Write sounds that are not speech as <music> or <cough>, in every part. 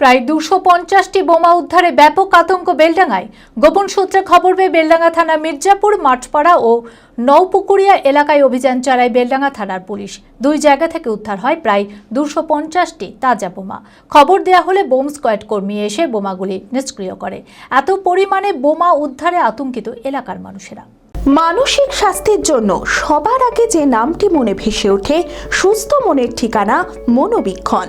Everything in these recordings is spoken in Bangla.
প্রায় দুশো পঞ্চাশটি বোমা উদ্ধারে ব্যাপক আতঙ্ক বেলডাঙ্গায়। গোপন সূত্রে খবর পেয়ে বেলডাঙ্গা থানা মির্জাপুর, মাঠপাড়া ও নৌপুকুরিয়া এলাকায় অভিযান চালায় বেলডাঙ্গা থানার পুলিশ। দুই জায়গা থেকে উদ্ধার হয় প্রায় দুশো পঞ্চাশটি তাজা বোমা। খবর দেয়া হলে বোম স্কোয়াড কর্মী এসে বোমাগুলি নিষ্ক্রিয় করে। এত পরিমাণে বোমা উদ্ধারে আতঙ্কিত এলাকার মানুষেরা। মানসিক স্বাস্থ্যের জন্য সবার আগে যে নামটি মনে ভেসে ওঠে, সুস্থ মনের ঠিকানা মনোবীক্ষণ।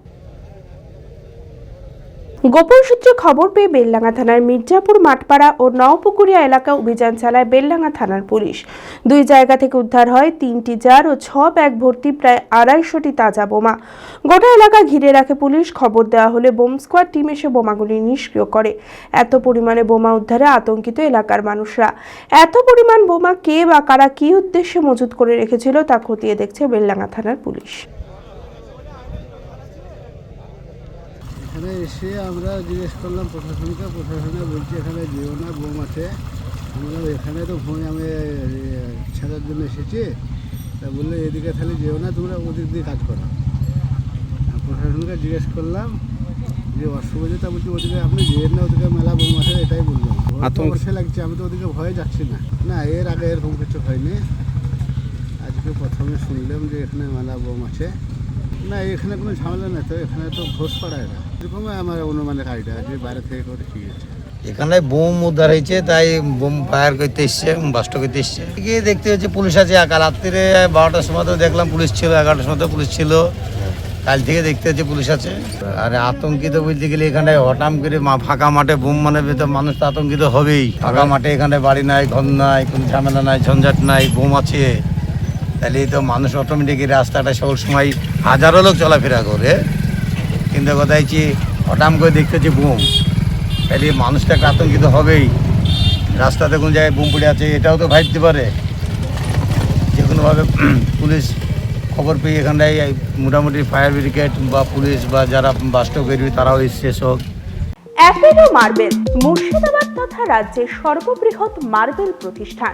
গোপন সূত্রে খবর পেয়ে বেলডাঙ্গা থানার মির্জাপুর, মাঠপাড়া ও নওপুকুরিয়া এলাকা অভিযান চালায় বেলডাঙ্গা থানার পুলিশ। দুই জায়গা থেকে উদ্ধার হয় তিনটি জার ও ছ ব্যাগ ভর্তি প্রায় আড়াইশোটি তাজা বোমা। গোটা এলাকা ঘিরে রাখে পুলিশ। খবর দেওয়া হলে বোম স্কোয়াড টিম এসে বোমাগুলি নিষ্ক্রিয় করে। এত পরিমাণে বোমা উদ্ধারে আতঙ্কিত এলাকার মানুষরা। এত পরিমাণ বোমা কে বা কারা কী উদ্দেশ্যে মজুত করে রেখেছিল তা খতিয়ে দেখছে বেলডাঙ্গা থানার পুলিশ। এখানে এসে আমরা জিজ্ঞেস করলাম প্রশাসনকে প্রশাসনে বলছি এখানে যেও না বোম আছে। আমরা এখানে তো ভূমি আমি এ, ছেড়ার জন্য এসেছি। তা বলল এদিকে তাহলে যেও না তোমরা ওদিক দিয়ে কাজ করো। প্রশাসনকে জিজ্ঞেস করলাম যে অসুবিধা তা বলছি ওদিকে আপনি যেয়েন না ওদিকে মেলা বোম আছে এটাই বললাম। অবশ্যই লাগছে আমি তো ওদিকে ভয়ে যাচ্ছি না। না এর আগে এরকম কিছু হয়নি। আজকে প্রথমে শুনলাম যে এখানে মেলা বোম আছে। না, এখানে কোনো ঝামেলা নেই তো, এখানে তো ঘোষ পাড়া এরা এরকম আমার অনুমানের আইডিয়া যে বাইরে থেকে করে আছে এখানে বোম উদ্ধার হয়েছে, তাই বোম ফায়ার করতে এসছে বাস্ট করতে এসছে। গিয়ে দেখতে হচ্ছে পুলিশ আছে কাল রাত্রিরে বারোটার সময় তো দেখলাম পুলিশ ছিল, এগারোটার সময় তো পুলিশ ছিল। কাল থেকে দেখতে হচ্ছে পুলিশ আছে। আর আতঙ্কিত বলতে গেলে এখানে হঠাৎ করে মা- ফাঁকা মাঠে বোম মানে মানুষ তো আতঙ্কিত হবেই। ফাঁকা মাঠে এখানে বাড়ি নাই, ঘর নাই, কোনো ঝামেলা নাই, ঝঞ্ঝাট নাই, বোম আছে। তাহলে তো মানুষ অটোমেটিক রাস্তাটা সব সময় হাজারো লোক চলাফেরা করে। কিন্তু কথা হচ্ছে, হঠাৎ করে দেখতে হচ্ছে বোম তাহলে মানুষটা আতঙ্কিত হবেই। রাস্তাতে কোন জায়গায় বুম পড়ে আছে, এটাও তো ভাবতে পারে। যে কোনোভাবে <clears throat> পুলিশ খবর পেয়ে এখানটায় মোটামুটি ফায়ার ব্রিগেড বা পুলিশ বা যারা বাস্টক করবে তারাও এসছে সব। অ্যাপেলো মার্বেল মুর্শিদাবাদ তথা রাজ্যের সর্ববৃহৎ মার্বেল প্রতিষ্ঠান।